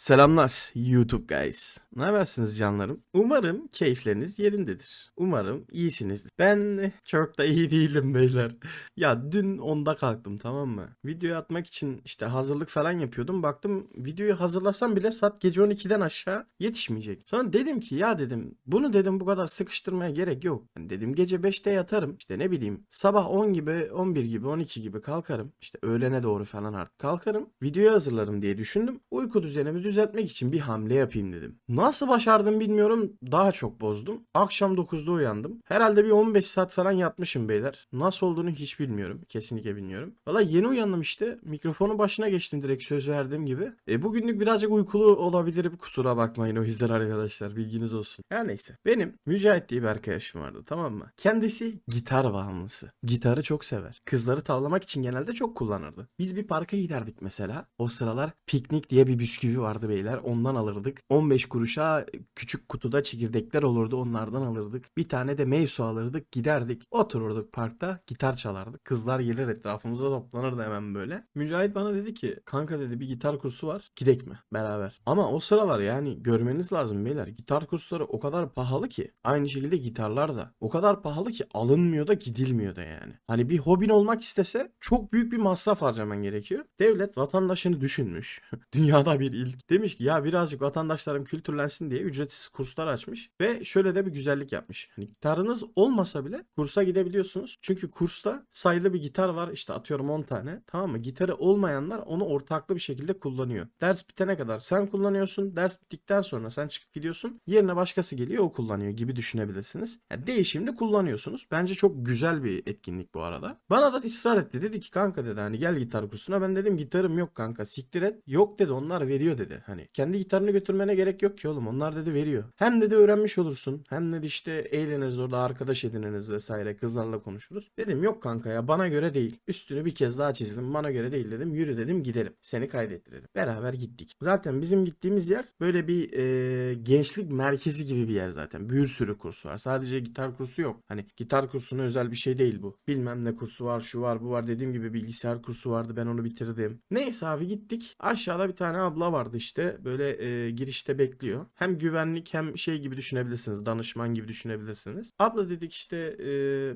Selamlar YouTube guys. Ne habersiniz canlarım? Umarım keyifleriniz yerindedir. Umarım iyisinizdir. Ben çok da iyi değilim beyler. Ya dün 10'da kalktım tamam mı? Videoyu atmak için işte hazırlık falan yapıyordum. Baktım videoyu hazırlasam bile saat gece 12'den aşağı yetişmeyecek. Sonra dedim ki ya dedim bunu dedim bu kadar sıkıştırmaya gerek yok. Yani dedim gece 5'te yatarım. İşte ne bileyim sabah 10 gibi 11 gibi 12 gibi kalkarım. İşte öğlene doğru falan artık kalkarım. Videoyu hazırlarım diye düşündüm. Uyku düzenimi düzeltmek için bir hamle yapayım dedim. Nasıl başardım bilmiyorum. Daha çok bozdum. Akşam 9'da uyandım. Herhalde bir 15 saat falan yatmışım beyler. Nasıl olduğunu hiç bilmiyorum. Kesinlikle bilmiyorum. Valla yeni uyandım işte. Mikrofonun başına geçtim direkt söz verdiğim gibi. E, bugünlük birazcık uykulu olabilirim. Kusura bakmayın o yüzden arkadaşlar. Bilginiz olsun. Her neyse. Benim Mücahit diye bir arkadaşım vardı tamam mı? Kendisi gitar bağımlısı. Gitarı çok sever. Kızları tavlamak için genelde çok kullanırdı. Biz bir parka giderdik mesela. O sıralar piknik diye bir bisküvi vardı beyler. Ondan alırdık. 15 kuruşa küçük kutuda çekirdekler olurdu. Onlardan alırdık. Bir tane de meysu alırdık. Giderdik. Otururduk parkta. Gitar çalardık. Kızlar gelir etrafımıza toplanırdı hemen böyle. Mücahit bana dedi ki kanka dedi bir gitar kursu var. Gidek mi? Beraber. Ama o sıralar yani görmeniz lazım beyler. Gitar kursları o kadar pahalı ki. Aynı şekilde gitarlar da. O kadar pahalı ki alınmıyor da gidilmiyor da yani. Hani bir hobin olmak istese çok büyük bir masraf harcaman gerekiyor. Devlet vatandaşını düşünmüş. Dünyada bir ilk. Demiş ki ya birazcık vatandaşlarım kültürlensin diye ücretsiz kurslar açmış. Ve şöyle de bir güzellik yapmış. Hani gitarınız olmasa bile kursa gidebiliyorsunuz. Çünkü kursta sayılı bir gitar var. İşte atıyorum 10 tane. Tamam mı? Gitarı olmayanlar onu ortaklı bir şekilde kullanıyor. Ders bitene kadar sen kullanıyorsun. Ders bittikten sonra sen çıkıp gidiyorsun. Yerine başkası geliyor o kullanıyor gibi düşünebilirsiniz. Yani değişimli kullanıyorsunuz. Bence çok güzel bir etkinlik bu arada. Bana da ısrar etti. Dedi ki kanka dedi hani gel gitar kursuna. Ben dedim gitarım yok kanka siktir et. Yok dedi onlar veriyor dedi. Hani kendi gitarını götürmene gerek yok ki oğlum. Onlar dedi veriyor. Hem dedi öğrenmiş olursun. Hem dedi işte eğleniriz orada arkadaş ediniriz vesaire. Kızlarla konuşuruz. Dedim yok kanka ya bana göre değil. Üstünü bir kez daha çizdim. Bana göre değil dedim. Yürü dedim gidelim. Seni kaydettirelim. Beraber gittik. Zaten bizim gittiğimiz yer böyle bir e, gençlik merkezi gibi bir yer zaten. Bir sürü kurs var. Sadece gitar kursu yok. Hani gitar kursuna özel bir şey değil bu. Bilmem ne kursu var, şu var, bu var. Dediğim gibi bilgisayar kursu vardı. Ben onu bitirdim. Neyse abi gittik. Aşağıda bir tane abla vardı işte. Böyle e, girişte bekliyor. Hem güvenlik hem şey gibi düşünebilirsiniz. Danışman gibi düşünebilirsiniz. Abla dedik işte e,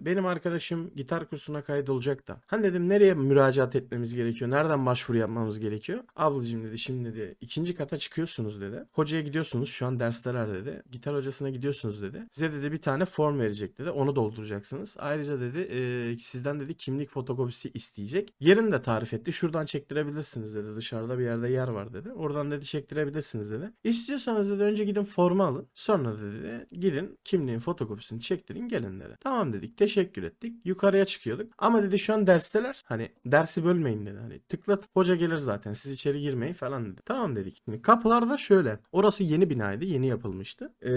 benim arkadaşım gitar kursuna kaydolacak da. Hani dedim nereye müracaat etmemiz gerekiyor? Nereden başvuru yapmamız gerekiyor? Ablacığım dedi şimdi dedi ikinci kata çıkıyorsunuz dedi. Hocaya gidiyorsunuz şu an dersler dedi. Gitar hocasına gidiyorsunuz dedi. Size dedi bir tane form verecek dedi. Onu dolduracaksınız. Ayrıca dedi e, sizden dedi kimlik fotokopisi isteyecek. Yerini de tarif etti. Şuradan çektirebilirsiniz dedi. Dışarıda bir yerde yer var dedi. Oradan dedi çektirebilirsiniz dedi. İstiyorsanız dedi önce gidin formu alın. Sonra dedi gidin kimliğin fotokopisini çektirin gelin dedi. Tamam dedik. Teşekkür ettik. Yukarıya çıkıyorduk. Ama dedi şu an dersteler. Hani dersi bölmeyin dedi. Hani tıklat hoca gelir zaten. Siz içeri girmeyin falan dedi. Tamam dedik. Şimdi kapılarda şöyle. Orası yeni binaydı. Yeni yapılmıştı. Ee,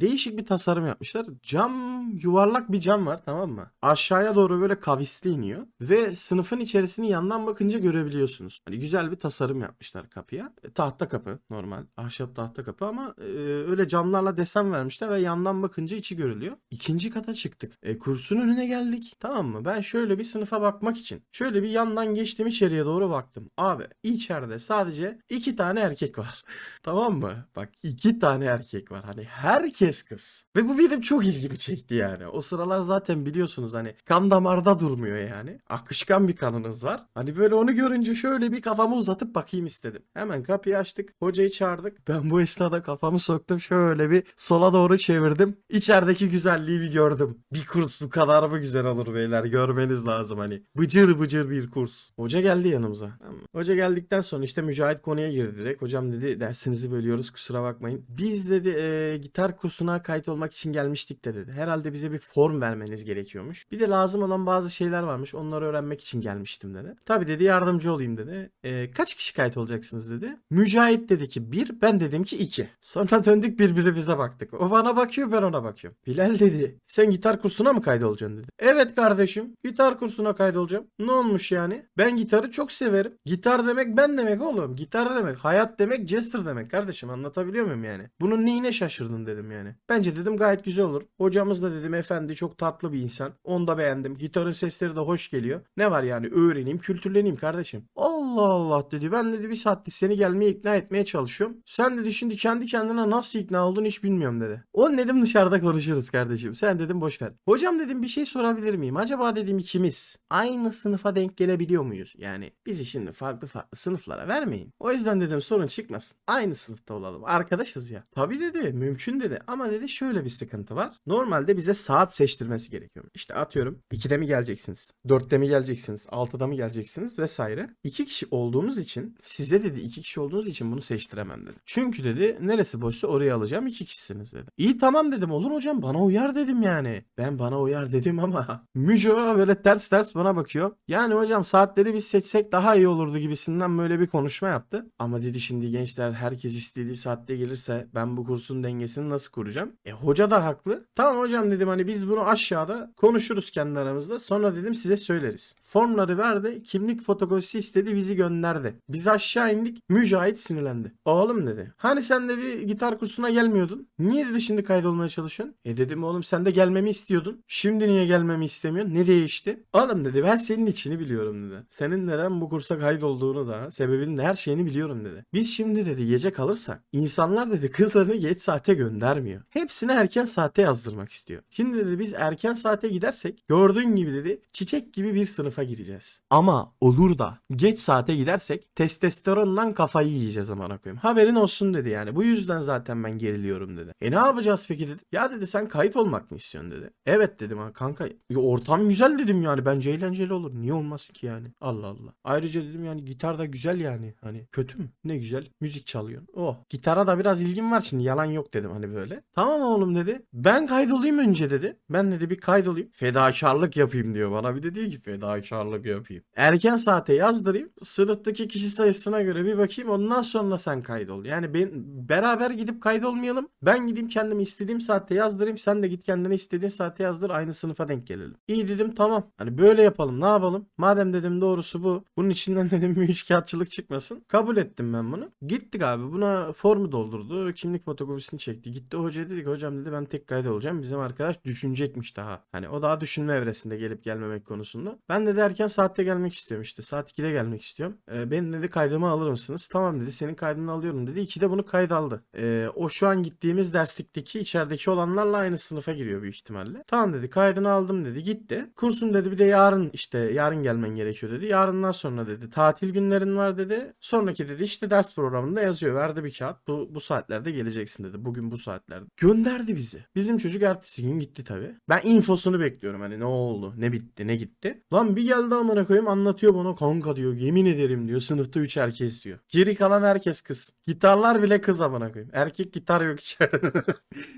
değişik bir tasarım yapmışlar. Cam yuvarlak bir cam var tamam mı? Aşağıya doğru böyle kavisli iniyor. Ve sınıfın içerisini yandan bakınca görebiliyorsunuz. Hani güzel bir tasarım yapmışlar kapıya. E, tahta kapı normal. Ahşap tahta kapı ama e, öyle camlarla desen vermişler ve yandan bakınca içi görülüyor. İkinci kata çıktık. E, kursun önüne geldik. Tamam mı? Ben şöyle bir sınıfa bakmak için şöyle bir yandan geçtim içeriye doğru baktım. Abi içeride sadece iki tane erkek var. tamam mı? Bak iki tane erkek var. Hani herkes kız. Ve bu benim çok ilgimi çekti yani. O sıralar zaten biliyorsunuz hani kan damarda durmuyor yani. Akışkan bir kanınız var. Hani böyle onu görünce şöyle bir kafamı uzatıp bakayım istedim. Hemen kapıyı açtık. Hocayı çağırdık. Ben bu esnada kafamı soktum. Şöyle bir sola doğru çevirdim. İçerideki güzelliği bir gördüm. Bir kurs bu kadar mı güzel olur beyler? Görmeniz lazım hani. Bıcır bıcır bir kurs. Hoca geldi yanımıza. Hoca geldikten sonra işte Mücahit konuya girdi direkt. Hocam dedi dersinizi bölüyoruz kusura bakmayın. Biz dedi e, gitar kursuna kayıt olmak için gelmiştik de dedi. Herhalde bize bir form vermeniz gerekiyormuş. Bir de lazım olan bazı şeyler varmış. Onları öğrenmek için gelmiştim dedi. Tabi dedi yardımcı olayım dedi. E, kaç kişi kayıt olacaksınız dedi. Mücahit dedi ki bir, ben dedim ki iki. Sonra döndük birbirimize baktık. O bana bakıyor ben ona bakıyorum. Bilal dedi sen gitar kursuna mı kaydolacaksın dedi. Evet kardeşim gitar kursuna kaydolacağım. Ne olmuş yani? Ben gitarı çok severim. Gitar demek ben demek oğlum. Gitar demek hayat demek Jester demek kardeşim anlatabiliyor muyum yani? Bunun neyine şaşırdın dedim yani. Bence dedim gayet güzel olur. Hocamız da dedim efendi çok tatlı bir insan. Onu da beğendim. Gitarın sesleri de hoş geliyor. Ne var yani öğreneyim kültürleneyim kardeşim. Allah Allah dedi. Ben dedi bir saatlik seni gelmeye ikna ikna etmeye çalışıyorum. Sen dedi şimdi kendi kendine nasıl ikna oldun hiç bilmiyorum dedi. O dedim dışarıda konuşuruz kardeşim. Sen dedim boş ver. Hocam dedim bir şey sorabilir miyim? Acaba dedim ikimiz aynı sınıfa denk gelebiliyor muyuz? Yani bizi şimdi farklı farklı sınıflara vermeyin. O yüzden dedim sorun çıkmasın. Aynı sınıfta olalım. Arkadaşız ya. Tabii dedi mümkün dedi. Ama dedi şöyle bir sıkıntı var. Normalde bize saat seçtirmesi gerekiyor. İşte atıyorum 2'de mi geleceksiniz? 4'te mi geleceksiniz? 6'da mı geleceksiniz? Vesaire. İki kişi olduğumuz için size dedi iki kişi olduğunuz için bunu seçtiremem dedi. Çünkü dedi neresi boşsa oraya alacağım iki kişisiniz dedi. İyi tamam dedim olur hocam bana uyar dedim yani. Ben bana uyar dedim ama Müco böyle ters ters bana bakıyor. Yani hocam saatleri biz seçsek daha iyi olurdu gibisinden böyle bir konuşma yaptı. Ama dedi şimdi gençler herkes istediği saatte gelirse ben bu kursun dengesini nasıl kuracağım? E hoca da haklı. Tamam hocam dedim hani biz bunu aşağıda konuşuruz kendi aramızda. Sonra dedim size söyleriz. Formları verdi. Kimlik fotokopisi istedi bizi gönderdi. Biz aşağı indik. Mücahit sinirlendi. Oğlum dedi. Hani sen dedi gitar kursuna gelmiyordun. Niye dedi şimdi kaydolmaya çalışıyorsun? E dedim oğlum sen de gelmemi istiyordun. Şimdi niye gelmemi istemiyorsun? Ne değişti? Oğlum dedi ben senin içini biliyorum dedi. Senin neden bu kursa kaydolduğunu da sebebinin her şeyini biliyorum dedi. Biz şimdi dedi gece kalırsak insanlar dedi kızlarını geç saate göndermiyor. Hepsini erken saate yazdırmak istiyor. Şimdi dedi biz erken saate gidersek gördüğün gibi dedi çiçek gibi bir sınıfa gireceğiz. Ama olur da geç saate gidersek testosterondan kafayı yiyeceğiz amına koyayım. Haberin olsun dedi yani. Bu yüzden zaten ben geriliyorum dedi. E ne yapacağız peki dedi. Ya dedi sen kayıt olmak mı istiyorsun dedi. Evet dedim ha kanka. Ya ortam güzel dedim yani. Bence eğlenceli olur. Niye olmasın ki yani? Allah Allah. Ayrıca dedim yani gitar da güzel yani. Hani kötü mü? Ne güzel. Müzik çalıyorsun. Oh. Gitara da biraz ilgim var şimdi. Yalan yok dedim hani böyle. Tamam oğlum dedi. Ben kaydolayım önce dedi. Ben dedi bir kaydolayım. Fedakarlık yapayım diyor bana. Bir de diyor ki fedakarlık yapayım. Erken saate yazdırayım. Sınıftaki kişi sayısına göre bir bakayım. Ondan sonra sen kaydol. Yani ben beraber gidip kaydolmayalım. Ben gideyim kendimi istediğim saatte yazdırayım. Sen de git kendine istediğin saate yazdır. Aynı sınıfa denk gelelim. İyi dedim tamam. Hani böyle yapalım. Ne yapalım? Madem dedim doğrusu bu. Bunun içinden dedim bir üçkağıtçılık çıkmasın. Kabul ettim ben bunu. Gittik abi. Buna formu doldurdu. Kimlik fotokopisini çekti. Gitti hocaya dedik hocam dedi ben tek kaydolacağım. Bizim arkadaş düşünecekmiş daha. Hani o daha düşünme evresinde gelip gelmemek konusunda. Ben de derken saatte gelmek istiyorum işte. Saat 2'de gelmek istiyorum. Ee, benim dedi kaydımı alır mısınız? Tamam dedi senin kaydını alıyorum dedi. 2'de bunu kayda aldı. Ee, o şu an gittiğimiz derslikteki içerideki olanlarla aynı sınıfa giriyor büyük ihtimalle. Tamam dedi kaydını aldım dedi gitti. Kursun dedi bir de yarın işte yarın gelmen gerekiyor dedi. Yarından sonra dedi tatil günlerin var dedi. Sonraki dedi işte ders programında yazıyor. Verdi bir kağıt. Bu, bu saatlerde geleceksin dedi. Bugün bu saatlerde. Gönderdi bizi. Bizim çocuk ertesi gün gitti tabii. Ben infosunu bekliyorum hani ne oldu, ne bitti, ne gitti. Lan bir geldi amına koyayım anlatıyor bana kanka diyor. Yemin ederim diyor. Sınıfta 3 herkes diyor. Geri kalan herkes kız. Gitarlar bile kız amına koyayım. Erkek gitar yok içeride.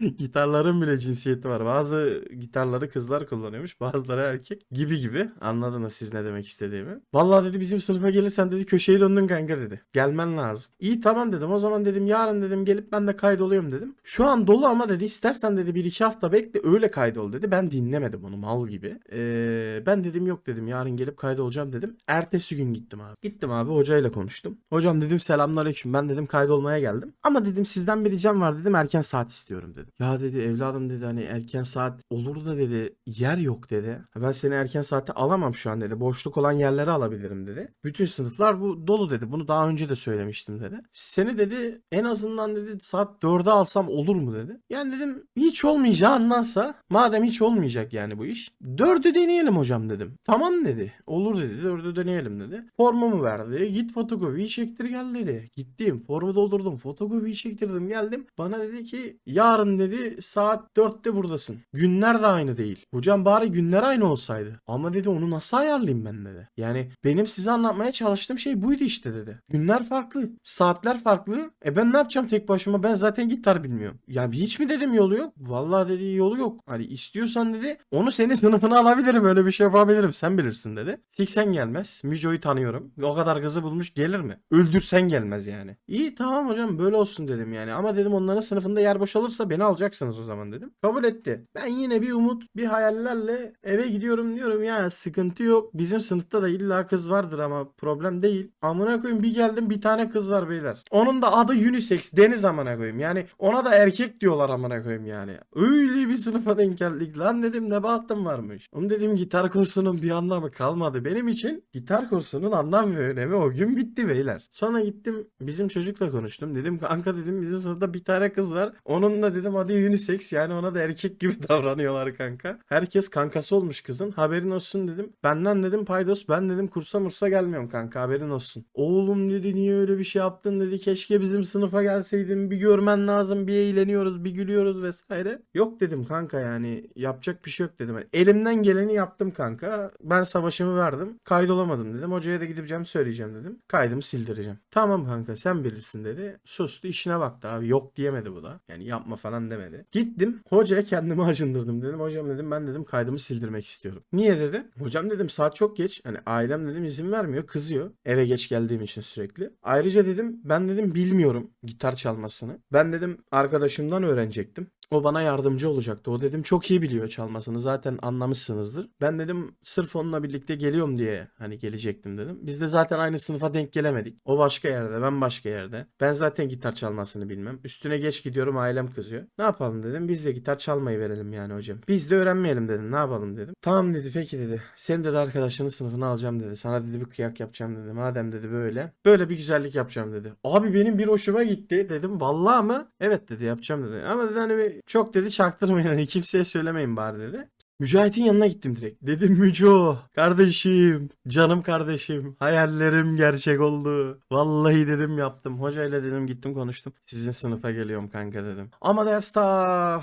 Gitarların bile cinsiyeti var. Bazı gitarları kızlar kullanıyormuş. Bazıları erkek. Gibi gibi. Anladınız siz ne demek istediğimi. Vallahi dedi bizim sınıfa gelirsen dedi köşeyi döndün kanka dedi. Gelmen lazım. İyi tamam dedim. O zaman dedim yarın dedim gelip ben de kaydoluyorum dedim. Şu an dolu ama dedi istersen dedi bir iki hafta bekle öyle kaydol dedi. Ben dinlemedim onu mal gibi. Ee, ben dedim yok dedim yarın gelip kaydolacağım dedim. Ertesi gün gittim abi. Gittim abi hocayla konuştum. Hocam dedim selamünaleyküm ben dedim kaydolmaya geldim. Ama dedim sizden bir ricam var dedim erken saat istiyorum dedim. Ya dedi evladım dedi hani erken saat olur da dedi yer yok dedi. Ben seni erken saatte alamam şu an dedi. Boşluk olan yerleri alabilirim dedi. Bütün sınıflar bu dolu dedi. Bunu daha önce de söylemiştim dedi. Seni dedi en azından dedi saat 4'e alsam olur mu dedi. Yani dedim hiç olmayacağındansa madem hiç olmayacak yani bu iş. 4'ü deneyelim hocam dedim. Tamam dedi. Olur dedi. 4'ü deneyelim dedi. Formumu verdi. Git fotokopiyi çektir gel dedi. Gittim. Formu doldurdum. Fotokopiyi çektirdim geldim. Bana dedi ki yarın dedi saat 4'te buradasın. Günler de aynı değil. Hocam bari günler aynı olsaydı. Ama dedi onu nasıl ayarlayayım ben dedi. Yani benim size anlatmaya çalıştığım şey buydu işte dedi. Günler farklı. Saatler farklı. E ben ne yapacağım tek başıma? Ben zaten gitar bilmiyorum. Yani hiç mi dedim yolu yok? Vallahi dedi yolu yok. Hani istiyorsan dedi onu senin sınıfına alabilirim. Öyle bir şey yapabilirim. Sen bilirsin dedi. Siksen gelmez. Müco'yu tanıyorum. O kadar kızı bulmuş gelir mi? Öldürsen gelmez yani. İyi tamam hocam böyle olsun dedim yani. Ama dedim onların sınıfında yer boşalırsa beni alacaksınız o zaman dedim. Kabul etti. Ben yine bir umut, bir hayallerle eve gidiyorum diyorum ya sıkıntı yok. Bizim sınıfta da illa kız vardır ama problem değil. Amına koyayım bir geldim bir tane kız var beyler. Onun da adı unisex. Deniz amına koyayım. Yani ona da erkek diyorlar amına koyayım yani. Öyle bir sınıfa denk geldik. Lan dedim ne bahtım varmış. Onu dedim gitar kursunun bir anlamı kalmadı. Benim için gitar kursunun anlam ve önemi o gün bitti beyler. Sonra gittim bizim çocukla konuştum. Dedim kanka dedim bizim sınıfta bir tane kız var. Onunla dedim adı unisex yani ona da erkek gibi davranıyorlar kanka. Herkes kankası olmuş kızın. Haberin olsun dedim. Benden dedim paydos ben dedim kursa mursa gelmiyorum kanka haberin olsun. Oğlum dedi niye öyle bir şey yaptın dedi. Keşke bizim sınıfa gelseydin bir görmen lazım bir eğleniyoruz bir gülüyoruz vesaire. Yok dedim kanka yani yapacak bir şey yok dedim. Yani elimden geleni yaptım kanka. Ben savaşımı verdim. Kaydolamadım dedim. Hocaya da gideceğim söyleyeceğim dedim. Kaydımı sildireceğim. Tamam kanka sen bilirsin dedi. Sustu işine baktı abi. Yok diyemedi bu da. Yani yapma falan demedi. Gittim hocaya kendimi acındırdım dedim. Hocam dedim ben dedim kaydımı sildirmek istiyorum. Niye dedi? Hocam dedim saat çok geç. Hani ailem dedim izin vermiyor. Kızıyor. Eve geç geldiğim için sürekli. Ayrıca dedim ben dedim bilmiyorum gitar çalmasını. Ben dedim arkadaşımdan öğrenecektim. O bana yardımcı olacaktı. O dedim çok iyi biliyor çalmasını. Zaten anlamışsınızdır. Ben dedim sırf onunla birlikte geliyorum diye hani gelecektim dedim. Biz de zaten aynı sınıfa denk gelemedik. O başka yerde, ben başka yerde. Ben zaten gitar çalmasını bilmem. Üstüne geç gidiyorum ailem kızıyor. Ne yapalım dedim. Biz de gitar çalmayı verelim yani hocam. Biz de öğrenmeyelim dedim. Ne yapalım dedim. Tamam dedi peki dedi. Seni dedi arkadaşının sınıfına alacağım dedi. Sana dedi bir kıyak yapacağım dedi. Madem dedi böyle. Böyle bir güzellik yapacağım dedi. Abi benim bir hoşuma gitti. Dedim vallahi mı? Evet dedi yapacağım dedi. Ama dedi hani bir- çok dedi çaktırmayın hani kimseye söylemeyin bari dedi. Mücahit'in yanına gittim direkt. Dedim Müco kardeşim canım kardeşim hayallerim gerçek oldu. Vallahi dedim yaptım. Hocayla dedim gittim konuştum. Sizin sınıfa geliyorum kanka dedim. Ama ders ta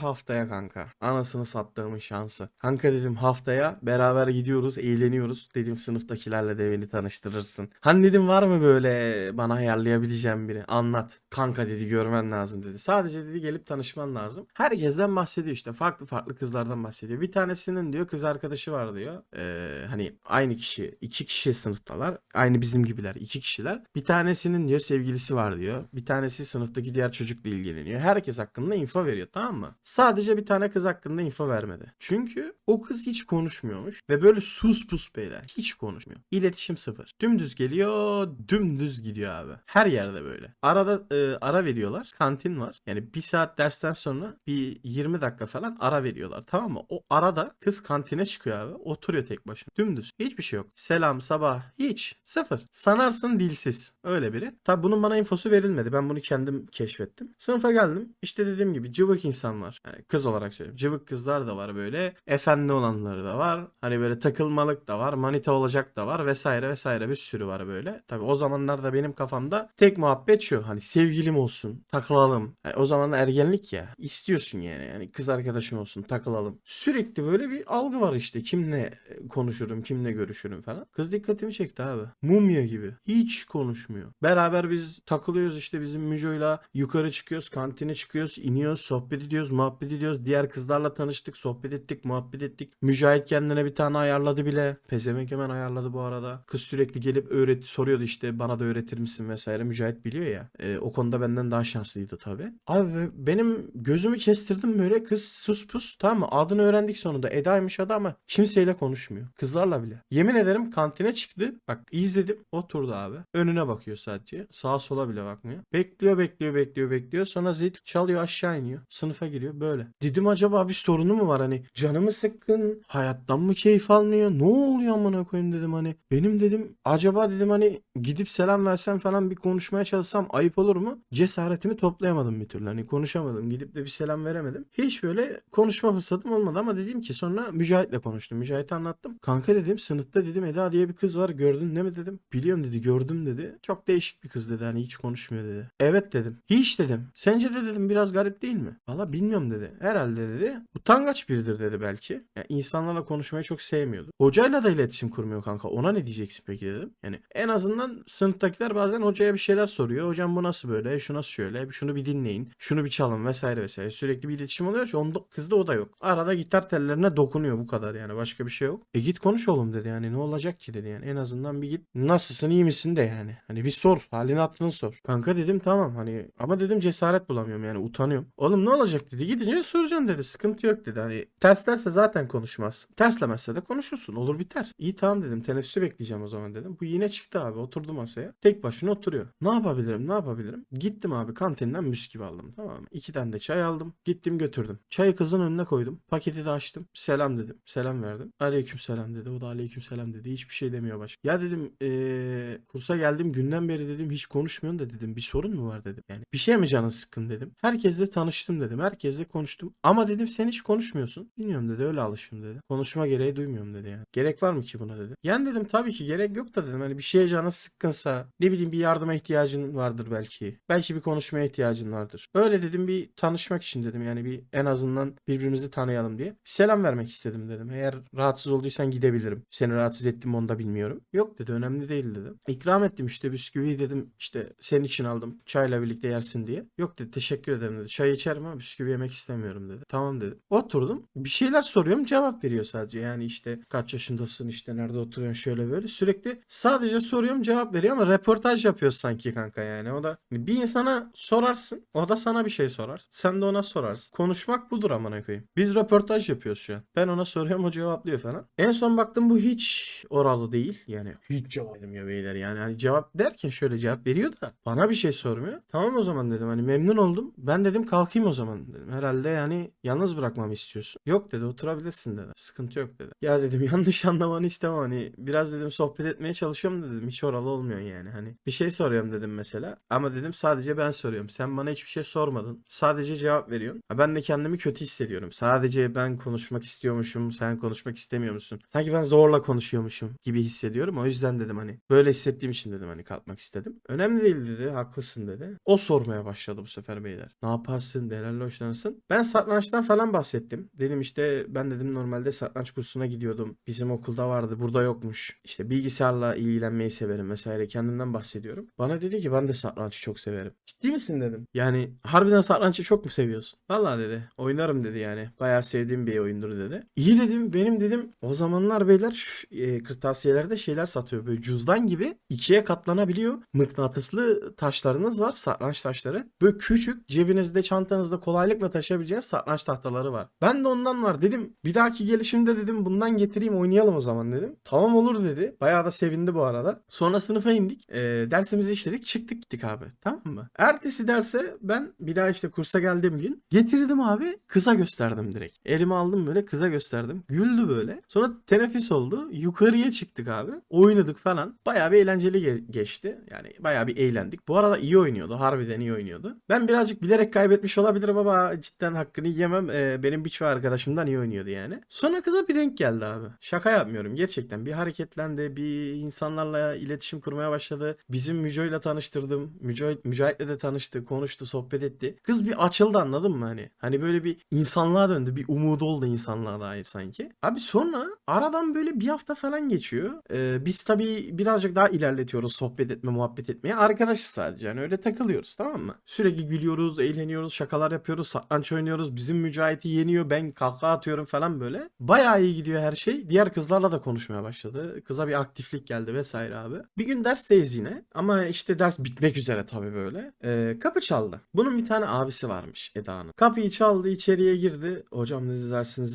haftaya kanka. Anasını sattığımın şansı. Kanka dedim haftaya beraber gidiyoruz eğleniyoruz. Dedim sınıftakilerle de beni tanıştırırsın. Hani dedim var mı böyle bana ayarlayabileceğim biri? Anlat. Kanka dedi görmen lazım dedi. Sadece dedi gelip tanışman lazım. Herkesten bahsediyor işte. Farklı farklı kızlardan bahsediyor. Bir tanesinin diyor kız arkadaşı var diyor. Ee, hani aynı kişi. iki kişi sınıftalar. Aynı bizim gibiler. iki kişiler. Bir tanesinin diyor sevgilisi var diyor. Bir tanesi sınıftaki diğer çocukla ilgileniyor. Herkes hakkında info veriyor tamam mı? Sadece bir tane kız hakkında info vermedi. Çünkü o kız hiç konuşmuyormuş. Ve böyle sus pus beyler. Hiç konuşmuyor. İletişim sıfır. Dümdüz geliyor. Dümdüz gidiyor abi. Her yerde böyle. Arada e, ara veriyorlar. Kantin var. Yani bir saat dersten sonra bir 20 dakika falan ara veriyorlar. Tamam mı? O arada kız kantine çıkıyor abi. Oturuyor tek başına. Dümdüz. Hiçbir şey yok. Selam sabah. Hiç. Sıfır. Sanarsın dilsiz. Öyle biri. Tabi bunun bana infosu verilmedi. Ben bunu kendim keşfettim. Sınıfa geldim. İşte dediğim gibi cıvık insanlar. Yani kız olarak söylüyorum. Cıvık kızlar da var böyle. Efendi olanları da var. Hani böyle takılmalık da var. Manita olacak da var. Vesaire vesaire bir sürü var böyle. Tabi o zamanlarda benim kafamda tek muhabbet şu. Hani sevgilim olsun. Takılalım. Yani o zaman ergenlik ya. istiyorsun yani. Yani kız arkadaşım olsun. Takılalım. Sürekli böyle bir algı var işte. Kimle konuşurum, kimle görüşürüm falan. Kız dikkatimi çekti abi. Mumya gibi. Hiç konuşmuyor. Beraber biz takılıyoruz işte bizim Müjo'yla yukarı çıkıyoruz, kantine çıkıyoruz, iniyoruz, sohbet ediyoruz, muhabbet ediyoruz. Diğer kızlarla tanıştık, sohbet ettik, muhabbet ettik. Mücahit kendine bir tane ayarladı bile. Pezevenk hemen ayarladı bu arada. Kız sürekli gelip öğret soruyordu işte bana da öğretir misin vesaire. Mücahit biliyor ya. Ee, o konuda benden daha şanslıydı tabii. Abi benim gözümü kestirdim böyle kız sus pus tamam mı? Adını öğrendik sonunda. Eda'ymış adı ama kimseyle konuşmuyor. Kızlarla bile. Yemin ederim kantine çıktı. Bak izledim. Oturdu abi. Önüne bakıyor sadece. Sağa sola bile bakmıyor. Bekliyor bekliyor bekliyor bekliyor. Sonra zil çalıyor aşağı iniyor. Sınıfa giriyor böyle. Dedim acaba bir sorunu mu var hani? Canımı sıkkın. Hayattan mı keyif almıyor? Ne oluyor amına koyayım dedim hani. Benim dedim acaba dedim hani gidip selam versem falan bir konuşmaya çalışsam ayıp olur mu? Cesaretimi toplayamadım bir türlü. Hani konuşamadım. Gidip de bir selam veremedim. Hiç böyle konuşma fırsatım olmadı ama dedim ki sonra Mücahit'le konuştum. Mücahit'e anlattım. Kanka dedim sınıfta dedim Eda diye bir kız var gördün değil mi dedim. Biliyorum dedi gördüm dedi. Çok değişik bir kız dedi hani hiç konuşmuyor dedi. Evet dedim. Hiç dedim. Sence de dedim biraz garip değil mi? Valla bilmiyorum dedi. Herhalde dedi. Utangaç biridir dedi belki. Yani insanlarla konuşmayı çok sevmiyordu. Hocayla da iletişim kurmuyor kanka. Ona ne diyeceksin peki dedim. Yani en azından sınıftakiler bazen hocaya bir şeyler soruyor. Hocam bu nasıl böyle? Şu nasıl şöyle? Şunu bir dinleyin. Şunu bir çalın vesaire vesaire. Sürekli bir iletişim oluyor onda, kızda o da yok. Arada gitar tellerine dokunuyor bu kadar yani. Başka bir şey yok. E git konuş oğlum dedi yani. Ne olacak ki dedi yani. En azından bir git. Nasılsın iyi misin de yani. Hani bir sor. Halini hatırını sor. Kanka dedim tamam hani ama dedim cesaret bulamıyorum yani utanıyorum. Oğlum ne olacak dedi. Gidince soracaksın dedi. Sıkıntı yok dedi. Hani terslerse zaten konuşmaz. Terslemezse de konuşursun. Olur biter. İyi tamam dedim. Teneffüsü bekleyeceğim o zaman dedim. Bu yine çıktı abi. Oturdu masaya. Tek başına oturuyor. Ne yapabilirim? Ne yapabilirim? Gittim abi kantinden bisküvi aldım. Tamam mı? İki tane de çay aldım. Gittim götürdüm. Çayı kızın önüne koydum. Paketi de açtım. Selam dedim. Selam verdim. Aleyküm selam dedi. O da aleyküm selam dedi. Hiçbir şey demiyor başka. Ya dedim eee, kursa geldim günden beri dedim hiç konuşmuyorsun da dedim. Bir sorun mu var dedim. Yani bir şey mi canın sıkkın dedim. Herkesle tanıştım dedim. Herkesle konuştum. Ama dedim sen hiç konuşmuyorsun. Bilmiyorum dedi. Öyle alışım dedi. Konuşma gereği duymuyorum dedi yani. Gerek var mı ki buna dedi. Yani dedim tabii ki gerek yok da dedim. Hani bir şeye canın sıkkınsa ne bileyim bir yardıma ihtiyacın vardır belki. Belki bir konuşmaya ihtiyacın vardır. Öyle dedim bir tanışmak için dedim. Yani bir en azından birbirimizi tanıyalım diye. Selam vermek istedim dedim. Eğer rahatsız olduysan gidebilirim. Seni rahatsız ettim onu da bilmiyorum. Yok dedi önemli değil dedim. İkram ettim işte bisküvi dedim işte senin için aldım. Çayla birlikte yersin diye. Yok dedi teşekkür ederim dedi. Çay içerim ama bisküvi yemek istemiyorum dedi. Tamam dedim. Oturdum. Bir şeyler soruyorum cevap veriyor sadece. Yani işte kaç yaşındasın işte nerede oturuyorsun şöyle böyle. Sürekli sadece soruyorum cevap veriyor ama röportaj yapıyor sanki kanka yani. O da bir insana sorarsın. O da sana bir şey sorar. Sen de ona sorarsın. Konuşmak budur amına koyayım. Biz röportaj yapıyoruz şu an. Ben ona soruyorum o cevaplıyor falan. En son baktım bu hiç oralı değil. Yani hiç cevap vermiyor beyler yani. Hani cevap derken şöyle cevap veriyor da bana bir şey sormuyor. Tamam o zaman dedim hani memnun oldum. Ben dedim kalkayım o zaman dedim. Herhalde yani yalnız bırakmamı istiyorsun. Yok dedi oturabilirsin dedi. Sıkıntı yok dedi. Ya dedim yanlış anlamanı istemem hani biraz dedim sohbet etmeye çalışıyorum dedim hiç oralı olmuyor yani hani. Bir şey soruyorum dedim mesela ama dedim sadece ben soruyorum. Sen bana hiçbir şey sormadın. Sadece cevap veriyorsun. Ha, ben de kendimi kötü hissediyorum. Sadece ben konuşmak istiyormuşum. Sen konuşmak istemiyor musun? Sanki ben zorla konuşuyormuşum gibi hissediyorum. O yüzden dedim hani böyle hissettiğim için dedim hani kalkmak istedim. Önemli değil dedi. Haklısın dedi. O sormaya başladı bu sefer beyler. Ne yaparsın? Nelerle hoşlanırsın? Ben satrançtan falan bahsettim. Dedim işte ben dedim normalde satranç kursuna gidiyordum. Bizim okulda vardı. Burada yokmuş. İşte bilgisayarla ilgilenmeyi severim vesaire. Kendimden bahsediyorum. Bana dedi ki ben de satrancı çok severim. Ciddi misin dedim. Yani harbiden satrancı çok mu seviyorsun? Vallahi dedi. Oynarım dedi yani. Bayağı sevdiğim bir oyundur dedi. İyi dedim. Benim dedim o zamanlar beyler şu, e, kırtasiyelerde şeyler satıyor. Böyle cüzdan gibi ikiye katlanabiliyor. Mıknatıslı taşlarınız var. Satranç taşları. Böyle küçük cebinizde çantanızda kolaylıkla taşıyabileceğiniz satranç tahtaları var. Ben de ondan var dedim. Bir dahaki gelişimde dedim bundan getireyim oynayalım o zaman dedim. Tamam olur dedi. Bayağı da sevindi bu arada. Sonra sınıfa indik. E, dersimizi işledik. Çıktık gittik abi. Tamam mı? Ertesi derse ben bir daha işte kursa geldiğim gün getirdim abi. Kıza gösterdim direkt. Elime aldım böyle kıza gösterdim. Güldü böyle. Sonra teneffüs oldu. Yukarıya çıktık abi. Oynadık falan. Bayağı bir eğlenceli ge- geçti. Yani bayağı bir eğlendik. Bu arada iyi oynuyordu. Harbiden iyi oynuyordu. Ben birazcık bilerek kaybetmiş olabilirim ama cidden hakkını yemem. Ee, benim birçok arkadaşımdan iyi oynuyordu yani. Sonra kıza bir renk geldi abi. Şaka yapmıyorum gerçekten. Bir hareketlendi. Bir insanlarla iletişim kurmaya başladı. Bizim Müco'yla tanıştırdım. Müco, Mücahit'le de tanıştı. Konuştu. Sohbet etti. Kız bir açıldı anladın mı hani? Hani böyle bir insanlığa döndü. Bir umudu oldu insanlığa dair sanki. Abi sonra aradan böyle bir hafta falan geçiyor. Ee, biz tabii birazcık daha ilerletiyoruz sohbet etme, muhabbet etmeye. Arkadaşız sadece yani öyle takılıyoruz tamam mı? Sürekli gülüyoruz, eğleniyoruz, şakalar yapıyoruz, satranç oynuyoruz. Bizim Mücahit'i yeniyor, ben kahkaha atıyorum falan böyle. Bayağı iyi gidiyor her şey. Diğer kızlarla da konuşmaya başladı. Kıza bir aktiflik geldi vesaire abi. Bir gün dersteyiz yine ama işte ders bitmek üzere tabii böyle. Ee, kapı çaldı. Bunun bir tane abisi varmış Eda'nın. Kapıyı çaldı, içeriye girdi. Hocam dedi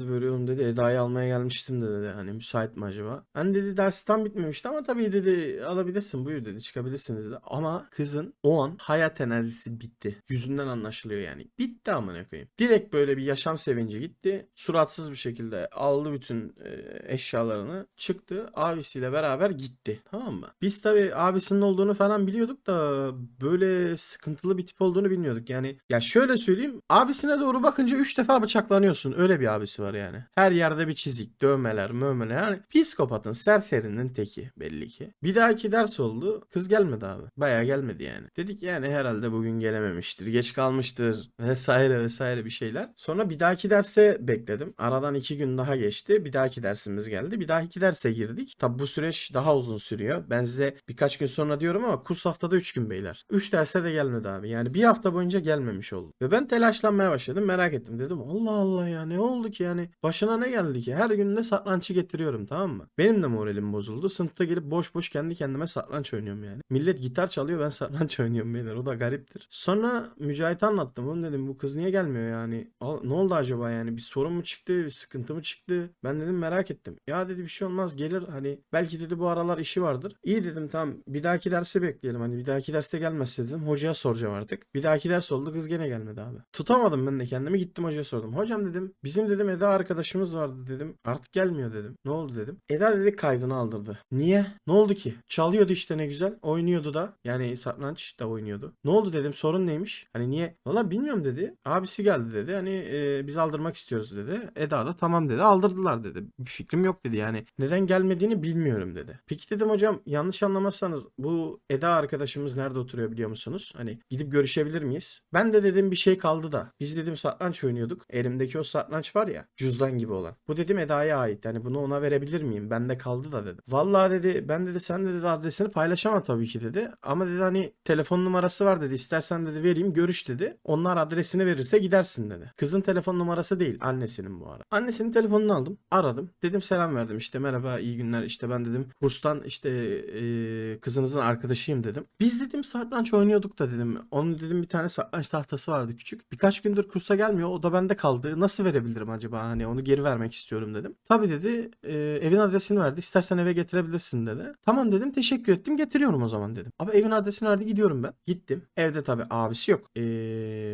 dersinizi bölüyorum dedi. Eda'yı almaya gelmiştim de dedi. Hani müsait mi acaba? Hani dedi ders tam bitmemişti ama tabii dedi alabilirsin buyur dedi çıkabilirsiniz dedi. Ama kızın o an hayat enerjisi bitti. Yüzünden anlaşılıyor yani. Bitti amına koyayım. Direkt böyle bir yaşam sevinci gitti. Suratsız bir şekilde aldı bütün e, eşyalarını çıktı. Abisiyle beraber gitti. Tamam mı? Biz tabii abisinin olduğunu falan biliyorduk da böyle sıkıntılı bir tip olduğunu bilmiyorduk. Yani ya şöyle söyleyeyim. Abisine doğru bakınca 3 defa bıçaklanıyorsun. Öyle bir abisi var yani. Her yerde bir çizik, dövmeler, mövmeler. Yani psikopatın, serserinin teki belli ki. Bir dahaki ders oldu. Kız gelmedi abi. Bayağı gelmedi yani. Dedik yani herhalde bugün gelememiştir. Geç kalmıştır vesaire vesaire bir şeyler. Sonra bir dahaki derse bekledim. Aradan iki gün daha geçti. Bir dahaki dersimiz geldi. Bir dahaki derse girdik. Tabi bu süreç daha uzun sürüyor. Ben size birkaç gün sonra diyorum ama kurs haftada 3 gün beyler. 3 derse de gelmedi abi. Yani bir hafta boyunca gelmemiş oldu. Ve ben telaşlanmaya başladım. Merak ettim. Dedim Allah Allah ya ne oldu ki yani? Başına ne geldi ki? Her gün ne satrançı getiriyorum tamam mı? Benim de moralim bozuldu. Sınıfta gelip boş boş kendi kendime satranç oynuyorum yani. Millet gitar çalıyor ben satranç oynuyorum beyler. O da gariptir. Sonra Mücahit'e anlattım. Oğlum dedim bu kız niye gelmiyor yani? Ne oldu acaba yani? Bir sorun mu çıktı? Bir sıkıntı mı çıktı? Ben dedim merak ettim. Ya dedi bir şey olmaz gelir. Hani belki dedi bu aralar işi vardır. İyi dedim tamam. Bir dahaki dersi bekleyelim. Hani bir dahaki derste gelmezse dedim. Hocaya soracağım artık. Bir dahaki ders oldu. Kız gene gelmedi abi. Tutamadım ben de kendimi. Gittim hocaya sordum. Hocam dedim. Bizim dedim Eda arkadaşımız vardı dedim. Artık gelmiyor dedim. Ne oldu dedim. Eda dedi kaydını aldırdı. Niye? Ne oldu ki? Çalıyordu işte ne güzel. Oynuyordu da. Yani satranç da oynuyordu. Ne oldu dedim. Sorun neymiş? Hani niye? Valla bilmiyorum dedi. Abisi geldi dedi. Hani e, biz aldırmak istiyoruz dedi. Eda da tamam dedi. Aldırdılar dedi. Bir fikrim yok dedi. Yani neden gelmediğini bilmiyorum dedi. Peki dedim hocam yanlış anlamazsanız bu Eda arkadaşımız nerede oturuyor biliyor musunuz? Hani gidip görüşebilir miyiz? Ben de dedim bir şey kaldı da. Biz dedim satranç oynuyorduk. Elimdeki o satranç var ya cüzdan gibi olan. Bu dedim Eda'ya ait. Yani bunu ona verebilir miyim? Bende kaldı da dedim. Vallahi dedi ben dedi sen de dedi adresini paylaşamam tabii ki dedi. Ama dedi hani telefon numarası var dedi. İstersen dedi vereyim görüş dedi. Onlar adresini verirse gidersin dedi. Kızın telefon numarası değil annesinin bu ara. Annesinin telefonunu aldım. Aradım. Dedim selam verdim işte merhaba iyi günler işte ben dedim kurstan işte e, kızınızın arkadaşıyım dedim. Biz dedim satranç oynuyorduk da dedim. Onun dedim bir tane satranç tahtası vardı küçük. Birkaç gündür kursa gelmiyor. O da bende kaldı. Nasıl verebilirim acaba? Hani onu geri vermek istiyorum dedim. Tabii dedi. e, evin adresini verdi. İstersen eve getirebilirsin dedi. Tamam dedim. Teşekkür ettim. Getiriyorum o zaman dedim. Abi evin adresini verdi. Gidiyorum ben. Gittim. Evde tabii abisi yok. E,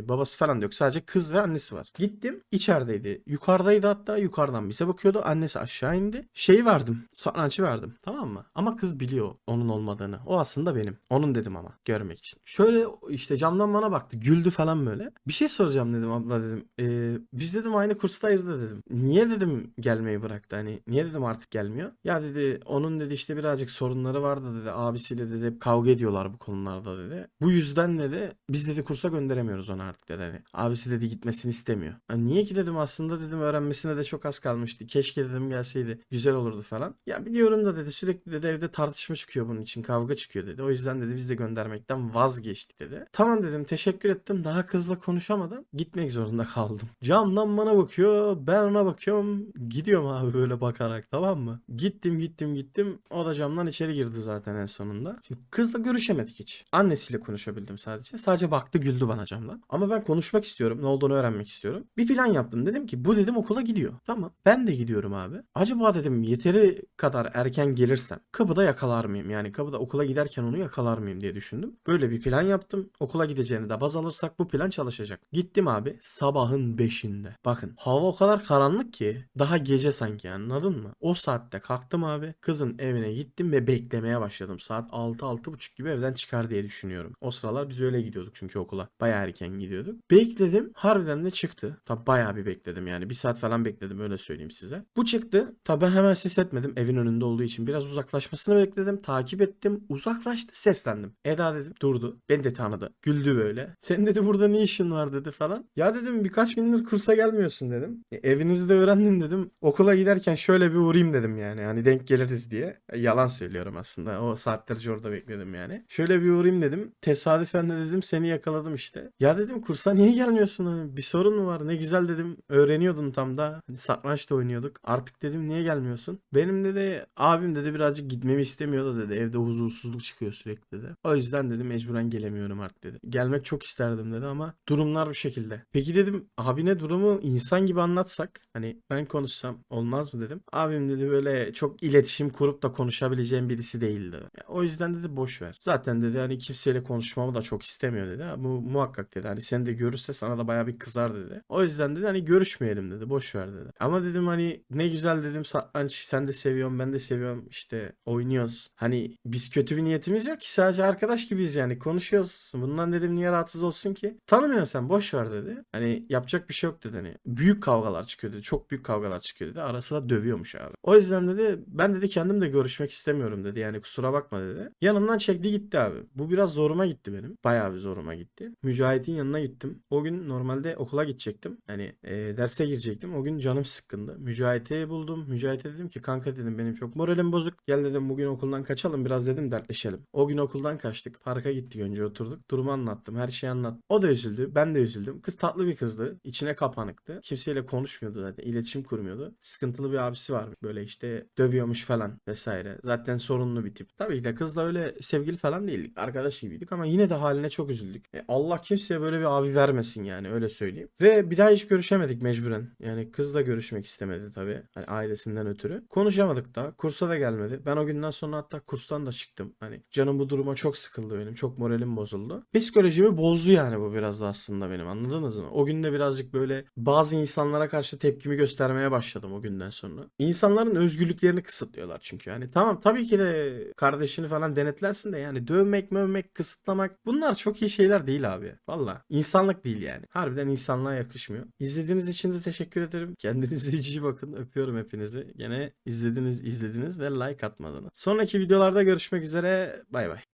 babası falan da yok. Sadece kız ve annesi var. Gittim. içerideydi. Yukarıdaydı hatta. Yukarıdan bize bakıyordu. Annesi aşağı indi. Şeyi verdim. Satrançı verdim. Tamam mı? Ama kız biliyor onun olmadığını. O aslında benim. Onun dedim ama görmek için. Şöyle işte camdan bana baktı. Güldü falan böyle. Bir şey soracağım dedim abla dedim. "Ee, biz dedim aynı kurstayız dedim. Niye dedim gelmeyi bıraktı hani. Niye dedim artık gelmiyor. Ya dedi onun dedi işte birazcık sorunları vardı dedi. Abisiyle dedi hep kavga ediyorlar bu konularda dedi. Bu yüzden dedi biz dedi kursa gönderemiyoruz onu artık dedi. Hani, abisi dedi gitmesini istemiyor. Hani niye ki dedim aslında dedim öğrenmesine de çok az kalmıştı. Keşke dedim gelseydi güzel olurdu falan. Ya biliyorum da dedi sürekli dedi evde tartışma çıkıyor bunun için kavga çıkıyor dedi. O yüzden dedi biz de göndermekten vazgeçtik dedi. Tamam dedim teşekkür ettim. Daha kızla konuşamadan gitmek zorunda kaldım. Camdan bana bakıyor ben ona bakıyorum. Gidiyorum abi böyle bakarak tamam mı? Gittim gittim gittim. O da camdan içeri girdi zaten en sonunda. Şimdi kızla görüşemedik hiç. Annesiyle konuşabildim sadece. Sadece baktı güldü bana camdan. Ama ben konuşmak istiyorum. Ne olduğunu öğrenmek istiyorum. Bir plan yaptım. Dedim ki bu dedim okula gidiyor. Tamam. Ben de gidiyorum abi. Acaba dedim yeteri kadar erken gelirsem kapıda yakalar mıyım? Yani kapıda okula giderken onu yakalar mıyım diye düşündüm. Böyle bir plan yaptım. Okula gideceğini de baz alırsak bu plan çalışacak. Gittim abi sabahın 5'inde. Bakın hava o kadar karanlık ki daha gece sanki anladın mı? O saatte kalktım abi. Kızın evine gittim ve beklemeye başladım. Saat 6-6.30 gibi evden çıkar diye düşünüyorum. O sıralar biz öyle gidiyorduk çünkü okula. Bayağı erken gidiyorduk. Bekledim. Harbiden de çıktı. Tabi bayağı bir bekledim yani. Bir saat falan bekledim öyle söyleyeyim size. Bu çıktı. Tabi hemen ses etmedim. Evin önünde olduğu için biraz uzaklaşmasını bekledim. Takip ettim. Uzaklaştı seslendim. Eda dedim durdu. Beni de tanıdı. Güldü böyle. Senin dedi burada ne işin var dedi falan. Ya dedim birkaç gündür kursa gelmiyorsun dedim. E, evinizi de öğrendim dedim. Okula giderken şöyle bir uğrayayım dedim yani. Hani denk geliriz diye. E, yalan söylüyorum aslında. O saatlerce orada bekledim yani. Şöyle bir uğrayayım dedim. Tesadüfen de dedim seni yakaladım işte. Ya dedim kursa niye gelmiyorsun? Hani bir sorun mu var? Ne güzel dedim. Öğreniyordun tam da. Hani satranç da oynuyorduk. Artık dedim niye gelmiyorsun? Benim dedi abim dedi birazcık gitmemi istemiyor da dedi. Evde huzursuzluk çıkıyor sürekli dedi. O yüzden dedi mecburen gelemiyorum artık dedi. Gelmek çok isterdim dedi ama durumlar bu şekilde. Peki dedim abine durumu insan gibi anlatsak hani ben konuşsam olmaz mı dedim. Abim dedi böyle çok iletişim kurup da konuşabileceğim birisi değildi. O yüzden dedi boş ver. Zaten dedi hani kimseyle konuşmamı da çok istemiyor dedi. Bu muhakkak dedi. Hani seni de görürse sana da bayağı bir kızar dedi. O yüzden dedi hani görüşmeyelim dedi. Boş ver dedi. Ama dedim hani ne güzel dedim satranç sen de seviyorsun ben de seviyorum işte oynuyoruz. Hani biz kötü bir niyetimiz yok ki sadece arkadaş gibiyiz yani konuşuyoruz. Bundan dedim niye rahatsız olsun ki? Tanımıyorsun sen boş ver dedi. Hani yapacak bir şey yok dedi hani. Büyük kavgalar çıkıyor dedi. Çok büyük kavgalar çıkıyor dedi. Ara dövüyormuş abi. O yüzden dedi ben dedi kendim de görüşmek istemiyorum dedi. Yani kusura bakma dedi. Yanımdan çekti gitti abi. Bu biraz zoruma gitti benim. Bayağı bir zoruma gitti. Mücahit'in yanına gittim. O gün normalde okula gidecektim. Hani e, derse girecektim. O gün canım sıkkındı. Mücahit'i buldum. Mücahit'e dedim ki kanka dedim benim çok moralim bozuk. Gel dedim bugün okuldan kaçalım biraz dedim dertleşelim. O gün okuldan kaçtık. Parka gittik önce oturduk. Durumu anlattım. Her şeyi anlattım. O da üzüldü. Ben de üzüldüm. Kız tatlı bir kızdı. İçine kapanıktı. Kimseyle konuşmuyordu zaten. İletişim kurmuyordu. Sıkıntılı bir abisi var. Böyle işte dövüyormuş falan vesaire. Zaten sorunlu bir tip. Tabii ki de kızla öyle sevgili falan değildik. Arkadaş gibiydik ama yine de haline çok üzüldük. E, Allah kimseye böyle bir abi vermesin yani öyle söyleyeyim. Ve bir daha hiç görüşemedik mecburen. Yani kız da görüşmek istemedi tabii. Hani ailesinden ötürü. Konuşamadık da. Kursa da gelmedi. Ben o günden sonra hatta kurstan da çıktım. Hani canım bu duruma çok sıkıldı benim. Çok moralim bozuldu. Psikolojimi bozdu yani bu biraz da aslında benim anladınız mı? O gün de birazcık böyle bazı insanlara karşı karşı tepkimi göstermeye başladım o günden sonra. İnsanların özgürlüklerini kısıtlıyorlar çünkü. Yani tamam tabii ki de kardeşini falan denetlersin de yani dövmek, mövmek, kısıtlamak bunlar çok iyi şeyler değil abi. Valla insanlık değil yani. Harbiden insanlığa yakışmıyor. İzlediğiniz için de teşekkür ederim. Kendinize iyi bakın. Öpüyorum hepinizi. Gene izlediniz, izlediniz ve like atmadınız. Sonraki videolarda görüşmek üzere. Bay bay.